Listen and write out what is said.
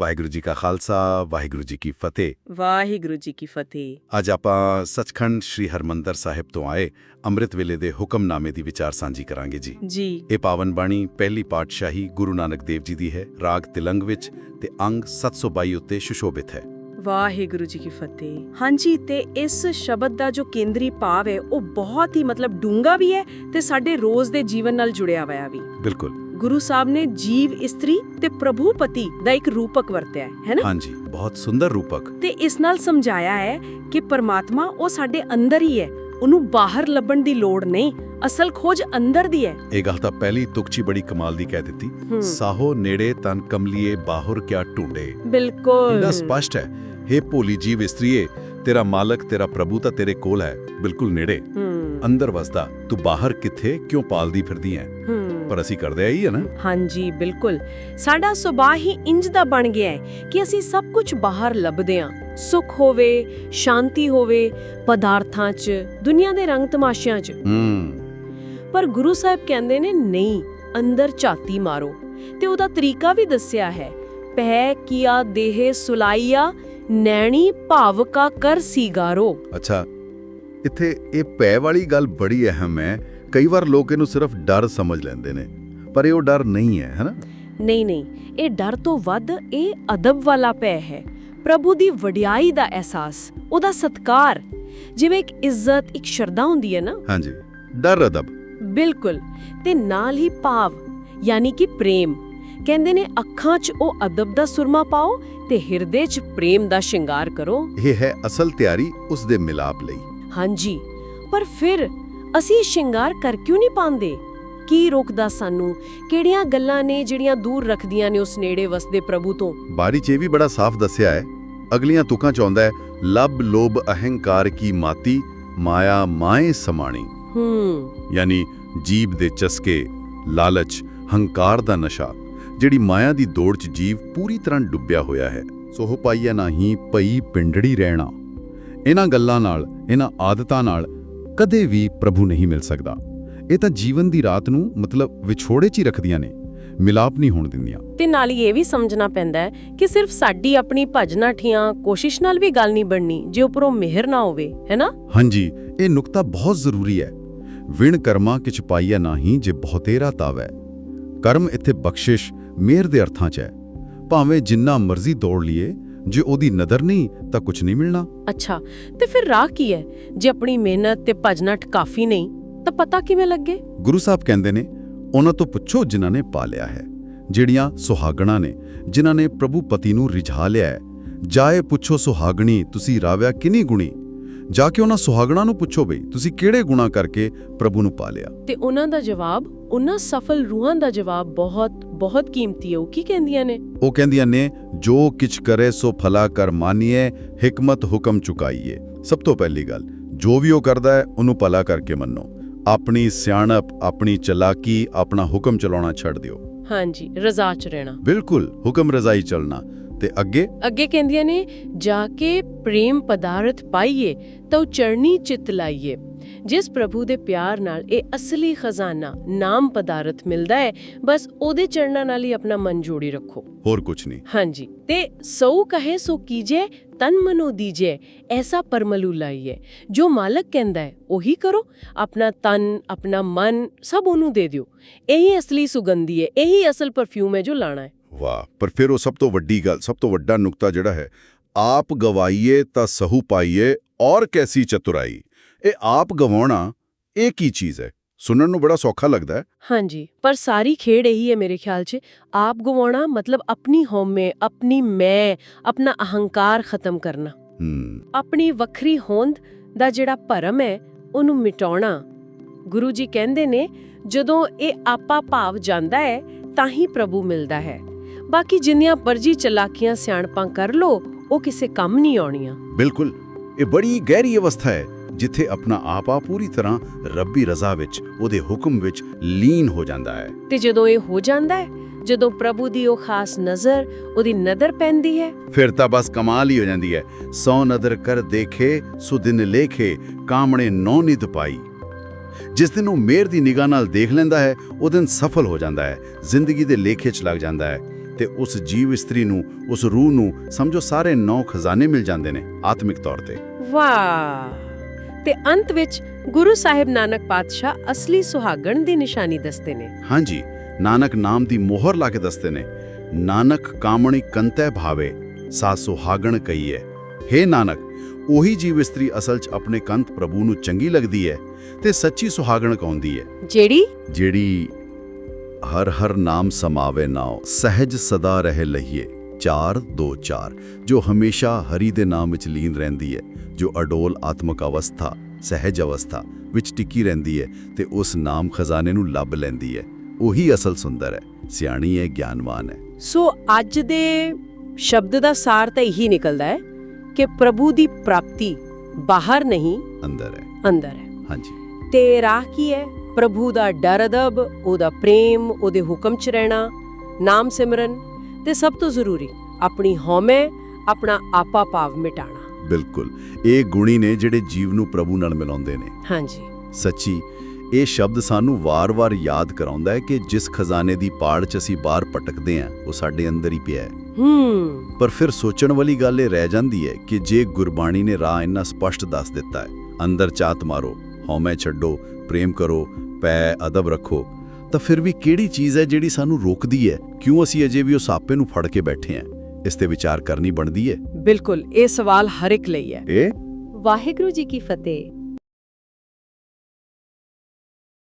ਵਾਹਿਗੁਰੂ ਜੀ ਕਾ ਖਾਲਸਾ ਵਾਹਿਗੁਰੂ ਜੀ ਕੀ ਫਤਿਹ। ਵਾਹਿਗੁਰੂ ਜੀ ਕੀ ਫਤਿਹ। ਅੱਜ ਆਪਾਂ ਸਚਖੰਡ ਸ੍ਰੀ ਹਰਮੰਦਰ ਸਾਹਿਬ ਤੋਂ ਆਏ ਅੰਮ੍ਰਿਤ ਵੇਲੇ ਦੇ ਹੁਕਮਨਾਮੇ ਦੀ ਵਿਚਾਰ ਸਾਂਝੀ ਕਰਾਂਗੇ ਜੀ। ਜੀ। ਇਹ ਪਾਵਨ ਬਾਣੀ ਪਹਿਲੀ ਪਾਤਸ਼ਾਹੀ ਗੁਰੂ ਨਾਨਕ ਦੇਵ ਜੀ ਦੀ ਹੈ ਰਾਗ ਤਿਲੰਗ ਵਿੱਚ ਤੇ ਅੰਗ 722 ਉੱਤੇ ਸੁਸ਼ੋਭਿਤ ਹੈ। ਵਾਹਿਗੁਰੂ ਜੀ ਕੀ ਫਤਿਹ। ਹਾਂਜੀ ਤੇ ਇਸ ਸ਼ਬਦ ਦਾ ਜੋ ਕੇਂਦਰੀ ਭਾਵ ਹੈ ਉਹ ਬਹੁਤ ਹੀ ਮਤਲਬ ਡੂੰਗਾ ਵੀ ਹੈ ਤੇ ਸਾਡੇ ਰੋਜ਼ ਦੇ ਜੀਵਨ ਨਾਲ ਜੁੜਿਆ ਹੋਇਆ ਵੀ। ਬਿਲਕੁਲ। ਗੁਰੂ ਸਾਹਿਬ ਨੇ ਜੀਵ ਇਸਤਰੀ ਤੇ ਪ੍ਰਭੂ ਪਤੀ ਦਾ ਇੱਕ ਰੂਪਕ ਵਰਤਿਆ ਹੈ ਹੈ ਨਾ? ਹਾਂਜੀ ਬਹੁਤ ਸੁੰਦਰ ਰੂਪਕ। ਤੇ ਇਸ ਨਾਲ ਸਮਝਾਇਆ ਹੈ ਕਿ ਪਰਮਾਤਮਾ ਉਹ ਸਾਡੇ ਅੰਦਰ ਹੀ ਹੈ ਉਹਨੂੰ ਬਾਹਰ ਲੱਭਣ ਦੀ ਲੋੜ ਨਹੀਂ ਅਸਲ ਖੋਜ ਅੰਦਰ ਦੀ ਹੈ। ਇਹ ਗੱਲ ਤਾਂ ਪਹਿਲੀ ਤੁਕਚੀ ਬੜੀ ਕਮਾਲ ਦੀ ਕਹਿ ਦਿੱਤੀ। ਹੂੰ, ਸਾਹੋ ਨੇੜੇ ਤਨ ਕਮਲੀਏ ਬਾਹਰ ਕਿਆ ਢੂੰਡੇ। ਬਿਲਕੁਲ। ਇੰਨਾ ਸਪਸ਼ਟ ਹੈ हे ਭੋਲੀ ਜੀਵ ਇਸਤਰੀਏ ਤੇਰਾ ਮਾਲਕ ਤੇਰਾ ਪ੍ਰਭੂ ਤਾਂ ਤੇਰੇ ਕੋਲ ਹੈ ਬਿਲਕੁਲ ਨੇੜੇ। ਹੂੰ, ਅੰਦਰ ਵਸਦਾ ਤੂੰ ਬਾਹਰ ਕਿੱਥੇ ਕਿਉਂ ਪਾਲਦੀ ਫਿਰਦੀ ਹੈ? ਹੂੰ। ਪਰ ਅਸੀਂ ਕਰਦੇ ਆਈ ਹੈ ਨਾ। ਹਾਂਜੀ ਬਿਲਕੁਲ। ਸਾਡਾ ਸੁਭਾਅ ਹੀ ਇੰਜ ਦਾ ਬਣ ਗਿਆ ਹੈ ਕਿ ਅਸੀਂ ਸਭ ਕੁਝ ਬਾਹਰ ਲੱਭਦੇ ਹਾਂ। ਸੁੱਖ ਹੋਵੇ ਸ਼ਾਂਤੀ ਹੋਵੇ ਪਦਾਰਥਾਂ 'ਚ ਦੁਨੀਆ ਦੇ ਰੰਗ ਤਮਾਸ਼ਿਆਂ 'ਚ। ਹੂੰ। ਪਰ ਗੁਰੂ ਸਾਹਿਬ ਕਹਿੰਦੇ ਨੇ ਨਹੀਂ ਅੰਦਰ ਝਾਤੀ ਮਾਰੋ। ਤੇ ਉਹਦਾ ਤਰੀਕਾ ਵੀ ਦੱਸਿਆ ਹੈ ਪਹਿ ਕੀਆ ਦੇਹ ਸੁਲਾਈਆ ਨੈਣੀ ਭਾਵਕਾ ਕਰ ਸੀਗਾਰੋ। ਅੱਛਾ ਇੱਥੇ ਇਹ ਪੈ ਵਾਲੀ ਗੱਲ ਬੜੀ ਅਹਿਮ ਹੈ। ਕਈ ਵਾਰ ਲੋਕ ਇਹਨੂੰ ਸਿਰਫ ਡਰ ਸਮਝ ਲੈਂਦੇ ਨੇ ਪਰ ਇਹ ਉਹ ਡਰ ਨਹੀਂ ਹੈ ਹੈਨਾ ਨਹੀਂ ਨਹੀਂ ਇਹ ਡਰ ਤੋਂ ਵੱਧ ਇਹ ਅਦਬ ਵਾਲਾ ਪੈ ਹੈ। ਪ੍ਰਭੂ ਦੀ ਵਡਿਆਈ ਦਾ ਅਹਿਸਾਸ ਉਹਦਾ ਸਤਕਾਰ ਜਿਵੇਂ ਇੱਕ ਇੱਜ਼ਤ ਇੱਕ ਸ਼ਰਧਾ ਹੁੰਦੀ ਹੈ ਨਾ? ਹਾਂਜੀ ਡਰ ਅਦਬ। ਬਿਲਕੁਲ ਤੇ ਨਾਲ ਹੀ ਭਾਵ ਯਾਨੀ ਕਿ ਪ੍ਰੇਮ। ਕਹਿੰਦੇ ਨੇ ਅੱਖਾਂ 'ਚ ਉਹ ਅਦਬ ਦਾ ਸੁਰਮਾ ਪਾਓ ਤੇ ਹਿਰਦੇ 'ਚ ਪ੍ਰੇਮ ਦਾ ਸ਼ਿੰਗਾਰ ਕਰੋ। ਇਹ ਹੈ ਅਸਲ ਤਿਆਰੀ ਉਸ ਦੇ ਮਿਲਾਪ ਲਈ। ਹਾਂਜੀ ਪਰ ਫਿਰ ਅਸੀਂ ਸ਼ਿੰਗਾਰ ਕਰ ਕਿਉਂ ਨਹੀਂ ਪਾਉਂਦੇ? ਕੀ ਰੋਕਦਾ ਸਾਨੂੰ? ਕਿਹੜੀਆਂ ਗੱਲਾਂ ਨੇ ਜਿਹੜੀਆਂ ਦੂਰ ਰੱਖਦੀਆਂ ਨੇ ਉਸ ਨੇੜੇ ਵਸਦੇ ਪ੍ਰਭੂ ਤੋਂ? ਬਾਰੀ 'ਚ ਇਹ ਵੀ ਬੜਾ ਸਾਫ਼ ਦੱਸਿਆ ਹੈ ਅਗਲੀਆਂ ਤੁਕਾਂ ਚ ਆਉਂਦਾ ਹੈ ਲਬ ਲੋਭ ਅਹੰਕਾਰ ਕੀ ਮਾਤੀ ਮਾਇਆ ਮਾਏ ਸਮਾਣੀ। ਹੂੰ। ਯਾਨੀ ਜੀਬ ਦੇ ਚਸਕੇ ਲਾਲਚ ਹੰਕਾਰ ਦਾ ਨਸ਼ਾ ਜਿਹੜੀ ਮਾਇਆ ਦੀ ਦੌੜ 'ਚ ਜੀਵ ਪੂਰੀ ਤਰ੍ਹਾਂ ਡੁੱਬਿਆ ਹੋਇਆ ਹੈ। ਸੋ ਹੋ ਪਾਈਆ ਨਹੀਂ ਪਈ ਪਿੰਡੜੀ ਰਹਿਣਾ। ਇਹਨਾਂ ਗੱਲਾਂ ਨਾਲ ਇਹਨਾਂ ਆਦਤਾਂ ਨਾਲ ਕਦੇ ਵੀ ਪ੍ਰਭੂ ਨਹੀਂ ਮਿਲ ਸਕਦਾ। ਇਹ ਤਾਂ ਜੀਵਨ ਦੀ ਰਾਤ ਨੂੰ ਮਤਲਬ ਵਿਛੋੜੇ 'ਚ ਹੀ ਰੱਖਦੀਆਂ ਨੇ ਮਿਲਾਪ ਨਹੀਂ ਹੋਣ ਦਿੰਦੀਆਂ। ਤੇ ਨਾਲ ਹੀ ਇਹ ਵੀ ਸਮਝਣਾ ਪੈਂਦਾ ਹੈ ਕਿ ਸਿਰਫ ਸਾਡੀ ਆਪਣੀ ਭਜਨਾ ਠੀਆਂ ਕੋਸ਼ਿਸ਼ ਨਾਲ ਵੀ ਗੱਲ ਨਹੀਂ ਬਣਨੀ ਜੇ ਉੱਪਰੋਂ ਮਿਹਰ ਨਾ ਹੋਵੇ ਹੈਨਾ ਹਾਂਜੀ ਇਹ ਨੁਕਤਾ ਬਹੁਤ ਜ਼ਰੂਰੀ ਹੈ। ਵਿਣ ਕਰਮਾ ਕਿਛ ਪਾਈਆ ਨਹੀਂ ਜੇ ਬਹੁਤੇਰਾ ਤਾਵੈ। ਕਰਮ ਇੱਥੇ ਬਖਸ਼ਿਸ਼ ਮਿਹਰ ਦੇ ਅਰਥਾਂ 'ਚ ਹੈ। ਭਾਵੇਂ ਜਿੰਨਾ ਮਰਜ਼ੀ ਦੌੜ ਲਈਏ ਜੇ ਉਹਦੀ ਨਦਰ ਨਹੀਂ ਤਾਂ ਕੁਝ ਨਹੀਂ ਮਿਲਣਾ। ਅੱਛਾ ਤੇ ਫਿਰ ਰਾਹ ਕੀ ਹੈ? ਜੇ ਆਪਣੀ ਮਿਹਨਤ ਤੇ ਭਜਨਾ ਕਾਫੀ ਨਹੀਂ ਤਾਂ ਪਤਾ ਕਿਵੇਂ ਲੱਗੇ? ਗੁਰੂ ਸਾਹਿਬ ਕਹਿੰਦੇ ਨੇ ਉਹਨਾਂ ਤੋਂ ਪੁੱਛੋ ਜਿਨ੍ਹਾਂ ਨੇ ਪਾਲਿਆ ਹੈ। ਜਿਹੜੀਆਂ ਸੁਹਾਗਣਾ ਨੇ ਜਿਨ੍ਹਾਂ ਨੇ ਪ੍ਰਭੂ ਪਤੀ ਨੂੰ ਰਿਝਾ ਲਿਆ ਹੈ। ਜਾਏ ਪੁੱਛੋ ਸੁਹਾਗਣੀ ਤੁਸੀਂ ਰਾਵਿਆ ਕਿਨੀ ਗੁਣੀ? ਜਾ ਕੇ ਉਹਨਾਂ ਸੁਹਾਗਣਾ ਨੂੰ ਪੁੱਛੋ ਬਈ ਤੁਸੀਂ ਕਿਹੜੇ ਗੁਣਾ ਕਰਕੇ ਪ੍ਰਭੂ ਨੂੰ ਪਾਲਿਆ ਤੇ ਉਹਨਾਂ ਦਾ ਜਵਾਬ ਉਹਨਾਂ ਸਫਲ ਰੂਹਾਂ ਦਾ ਜਵਾਬ ਬਹੁਤ ਬਹੁਤ ਕੀਮਤੀ ਹੈ ਉਹ ਕੀ ਕਹਿੰਦੀਆਂ ਨੇ? ਉਹ ਕਹਿੰਦੀਆਂ ਨੇ ਜੋ ਕਿਛ ਕਰੇ ਸੋ ਫਲਾ ਕਰ ਮਾਨੀਏ ਹਕਮਤ ਹੁਕਮ ਚੁਕਾਈਏ। ਸਭ ਤੋਂ ਪਹਿਲੀ ਗੱਲ ਜੋ ਵੀ ਉਹ ਕਰਦਾ ਹੈ ਉਹਨੂੰ ਭਲਾ ਕਰਕੇ ਮੰਨੋ। ਆਪਣੀ ਸਿਆਣਪ ਆਪਣੀ ਚਲਾਕੀ ਆਪਣਾ ਹੁਕਮ ਚਲਾਉਣਾ ਛੱਡ ਦਿਓ। ਹਾਂਜੀ ਰਜ਼ਾ ਚ ਰਹਿਣਾ। ਬਿਲਕੁਲ ਹੁਕਮ ਰਜ਼ਾਈ ਚੱਲਣਾ। ਤੇ ਅੱਗੇ? ਅੱਗੇ ਕਹਿੰਦੀਆਂ ਨੇ ਜਾ ਕੇ ਪ੍ਰੇਮ ਪਦਾਰਥ ਪਾਈਏ ਤਾਂ ਚਰਣੀ ਚਿਤ ਲਾਈਏ। ਜਿਸ ਪ੍ਰਭੂ ਦੇ ਪਿਆਰ ਨਾਲ ਇਹ ਅਸਲੀ ਖਜ਼ਾਨਾ ਨਾਮ ਪਦਾਰਥ ਮਿਲਦਾ ਹੈ ਬਸ ਉਹਦੇ ਚਰਨਾਂ ਨਾਲ ਹੀ ਆਪਣਾ ਮਨ ਜੋੜੀ ਰੱਖੋ। ਹੋਰ ਕੁਝ ਨਹੀਂ। ਹਾਂਜੀ ਤੇ ਸੋ ਕਹੇ ਸੋ ਕੀਜੇ ਤਨ ਮਨੋ ਦੀਜੇ ਐਸਾ ਪਰਮਲੂ ਲਾਈਏ ਜੋ ਮਾਲਕ ਕਹਿੰਦਾ ਹੈ ਉਹੀ ਕਰੋ ਆਪਣਾ ਤਨ ਆਪਣਾ ਮਨ ਸਭ ਉਹਨੂੰ ਦੇ ਦਿਓ। ਇਹੀ ਅਸਲੀ ਸੁਗੰਧੀ ਹੈ ਇਹੀ ਅਸਲ ਪਰਫਿਊਮ ਹੈ ਜੋ ਲਾਣਾ ਹੈ। ਵਾਹ ਪਰ ਫਿਰ ਉਹ ਸਭ ਤੋਂ ਵੱਡੀ ਗੱਲ ਸਭ ਤੋਂ ਵੱਡਾ ਨੁਕਤਾ ਜਿਹੜਾ ਹੈ ਆਪ ਗਵਾਈਏ ਤਾਂ ਸਹੂ ਪਾਈਏ ਔਰ ਕੈਸੀ ਚਤੁਰਾਈ। ਇਹ ਆਪ ਗਵਾਉਣਾ ਇਹ ਕੀ ਚੀਜ਼ ਹੈ? ਸੁਣਨ ਨੂੰ ਬੜਾ ਸੌਖਾ ਲੱਗਦਾ ਹੈ। ਹਾਂਜੀ ਪਰ ਸਾਰੀ ਖੇਡ ਇਹੀ ਹੈ ਮੇਰੇ ਖਿਆਲ 'ਚ। ਆਪ ਗਵਾਉਣਾ ਮਤਲਬ ਆਪਣੀ ਹਉਮੈ ਆਪਣੀ ਮੈਂ ਆਪਣਾ ਅਹੰਕਾਰ ਖਤਮ ਕਰਨਾ। ਆਪਣੀ ਵੱਖਰੀ ਹੋਂਦ ਦਾ ਜਿਹੜਾ ਭਰਮ ਹੈ ਉਹਨੂੰ ਮਿਟਾਉਣਾ। ਗੁਰੂ ਜੀ ਕਹਿੰਦੇ ਨੇ ਜਦੋਂ ਇਹ ਆਪਾ ਭਾਵ ਜਾਂਦਾ ਹੈ ਤਾਂ ਹੀ ਪ੍ਰਭੂ ਮਿਲਦਾ ਹੈ। ਬਾਕੀ ਜਿੰਨੀਆਂ ਮਰਜ਼ੀ ਚਲਾਕੀਆਂ ਸਿਆਣਪਾਂ ਕਰ ਲੋ ਉਹ ਕਿਸੇ ਕੰਮ ਨਹੀਂ ਆਉਣੀਆਂ। ਬਿਲਕੁਲ। ਇਹ ਬੜੀ ਗਹਿਰੀ ਅਵਸਥਾ ਹੈ। ਜਿੱਥੇ ਆਪਣਾ ਆਪਾ ਪੂਰੀ ਤਰ੍ਹਾਂ ਰੱਬੀ ਰਜ਼ਾ ਵਿੱਚ ਉਹਦੇ ਹੁਕਮ ਵਿੱਚ ਲੀਨ ਹੋ ਜਾਂਦਾ ਹੈ। ਤੇ ਜਦੋਂ ਇਹ ਹੋ ਜਾਂਦਾ ਹੈ ਜਦੋਂ ਪ੍ਰਭੂ ਦੀ ਉਹ ਖਾਸ ਨਜ਼ਰ ਉਹਦੀ ਨਦਰ ਪੈਂਦੀ ਹੈ। ਫਿਰ ਤਾਂ ਬਸ ਕਮਾਲ ਹੀ ਹੋ ਜਾਂਦੀ ਹੈ। ਸੌ ਨਦਰ ਕਰ ਦੇਖੇ ਸੋ ਦਿਨ ਲੇਖੇ ਕਾਮਣੇ ਨੌ ਨਿਧ ਪਾਈ। ਜਿਸ ਦਿਨ ਉਹ ਮੇਰ ਦੀ ਨਿਗਾਹ ਨਾਲ ਦੇਖ ਲੈਂਦਾ ਹੈ ਉਹ ਦਿਨ ਸਫਲ ਹੋ ਜਾਂਦਾ ਹੈ ਜ਼ਿੰਦਗੀ ਦੇ ਲੇਖੇ 'ਚ ਲੱਗ ਜਾਂਦਾ ਹੈ। ਤੇ ਉਸ ਜੀਵ ਇਸਤਰੀ ਨੂੰ ਉਸ ਰੂਹ ਨੂੰ ਸਮਝੋ ਸਾਰੇ ਨੌ ਖਜ਼ਾਨੇ ਮਿਲ ਜਾਂਦੇ ਨੇ ਆਤਮਿਕ ਤੌਰ ਤੇ। ਵਾਹ! ਤੇ ਅੰਤ ਵਿੱਚ ਗੁਰੂ ਸਾਹਿਬ ਨਾਨਕ ਪਾਤਸ਼ਾਹ ਅਸਲੀ ਸੁਹਾਗਣ ਦੀ ਨਿਸ਼ਾਨੀ ਦੱਸਦੇ ਨੇ। ਹਾਂਜੀ ਨਾਨਕ ਨਾਮ ਦੀ ਮੋਹਰ ਲਾ ਕੇ ਦੱਸਦੇ ਨੇ ਨਾਨਕ ਕਾਮਣੀ ਕੰਤੈ ਭਾਵੇ ਸਾ ਸੁਹਾਗਣ ਕਹੀਏ हे ਨਾਨਕ ਉਹੀ ਜੀਵ ਇਸਤਰੀ ਅਸਲ 'ਚ ਆਪਣੇ ਕੰਤ ਪ੍ਰਭੂ ਨੂੰ ਚੰਗੀ ਲੱਗਦੀ ਹੈ ਤੇ ਸੱਚੀ ਸੁਹਾਗਣ ਕਹਾਉਂਦੀ ਹੈ ਜਿਹੜੀ? ਜਿਹੜੀ ਹਰ ਹਰ ਨਾਮ ਸਮਾਵੇ ਨਾਉ ਸਹਿਜ ਸਦਾ ਰਹਿ ਲਈਏ 4 2 4 ਜੋ ਹਮੇਸ਼ਾ ਹਰੀ ਦੇ ਨਾਮ ਵਿੱਚ ਲੀਨ ਰਹਿੰਦੀ ਹੈ ਜੋ ਅਡੋਲ ਆਤਮਕ ਅਵਸਥਾ ਸਹਿਜ ਅਵਸਥਾ ਵਿੱਚ ਟਿੱਕੀ ਰਹਿੰਦੀ ਹੈ ਤੇ ਉਸ ਨਾਮ ਖਜ਼ਾਨੇ ਨੂੰ ਲੱਭ ਲੈਂਦੀ ਹੈ। ਉਹੀ ਅਸਲ ਸੁੰਦਰ ਹੈ ਸਿਆਣੀ ਹੈ ਗਿਆਨਵਾਨ ਹੈ। ਸੋ ਅੱਜ ਦੇ ਸ਼ਬਦ ਦਾ ਸਾਰ ਤਾਂ ਇਹੀ ਨਿਕਲਦਾ ਹੈ ਕਿ ਪ੍ਰਭੂ ਦੀ ਪ੍ਰਾਪਤੀ ਬਾਹਰ ਨਹੀਂ ਅੰਦਰ ਹੈ। ਅੰਦਰ ਹੈ। ਹਾਂਜੀ। ਤੇ ਰਾਹ ਕੀ ਹੈ? ਪ੍ਰਭੂ ਦਾ ਡਰ ਅਦਬ ਉਹਦਾ ਪ੍ਰੇਮ ਉਹਦੇ ਹੁਕਮ 'ਚ ਰਹਿਣਾ ਨਾਮ ਸਿਮਰਨ। ਤੇ ਸਭ ਤੋਂ ਜ਼ਰੂਰੀ ਆਪਣੀ ਹਉਮੈ ਆਪਣਾ ਆਪਾ ਭਾਵ ਮਿਟਾਣਾ। ਬਿਲਕੁਲ। ਇਹ ਗੁਣੀ ਨੇ ਜਿਹੜੇ ਜੀਵ ਨੂੰ ਪ੍ਰਭੂ ਨਾਲ ਮਿਲਾਉਂਦੇ ਨੇ। ਹਾਂਜੀ। ਸੱਚੀ ਇਹ ਸ਼ਬਦ ਸਾਨੂੰ ਵਾਰ-ਵਾਰ ਯਾਦ ਕਰਾਉਂਦਾ ਹੈ ਕਿ ਜਿਸ ਖਜ਼ਾਨੇ ਦੀ ਪਾੜ 'ਚ ਅਸੀਂ ਬਾਹਰ ਭਟਕਦੇ ਹਾਂ ਉਹ ਸਾਡੇ ਅੰਦਰ ਹੀ ਪਿਆ ਹੈ। ਹੂੰ। ਪਰ ਫਿਰ ਸੋਚਣ ਵਾਲੀ ਗੱਲ ਇਹ ਰਹਿ ਜਾਂਦੀ ਹੈ ਕਿ ਜੇ ਗੁਰਬਾਣੀ ਨੇ ਰਾਹ ਇੰਨਾ ਸਪਸ਼ਟ ਦੱਸ ਦਿੱਤਾ ਹੈ ਅੰਦਰ ਚਾਤ ਮਾਰੋ ਹਉਮੈ ਛੱਡੋ ਪ੍ਰੇਮ ਕਰੋ ਪੈ ਅਦਬ ਰੱਖੋ ਤਾਂ ਫਿਰ ਵੀ ਕਿਹੜੀ ਚੀਜ਼ ਹੈ ਜਿਹੜੀ ਸਾਨੂੰ ਰੋਕਦੀ ਹੈ? ਕਿਉਂ ਅਸੀਂ ਅਜੇ ਵੀ ਉਸ ਆਪੇ ਨੂੰ ਫੜ ਕੇ ਬੈਠੇ ਹਾਂ? ਇਸ ਤੇ ਵਿਚਾਰ ਕਰਨੀ ਬਣਦੀ ਹੈ? ਬਿਲਕੁਲ ਇਹ ਸਵਾਲ ਹਰ ਇੱਕ ਲਈ ਹੈ। ਇਹ? ਵਾਹਿਗੁਰੂ ਜੀ ਕੀ ਫਤਿਹ।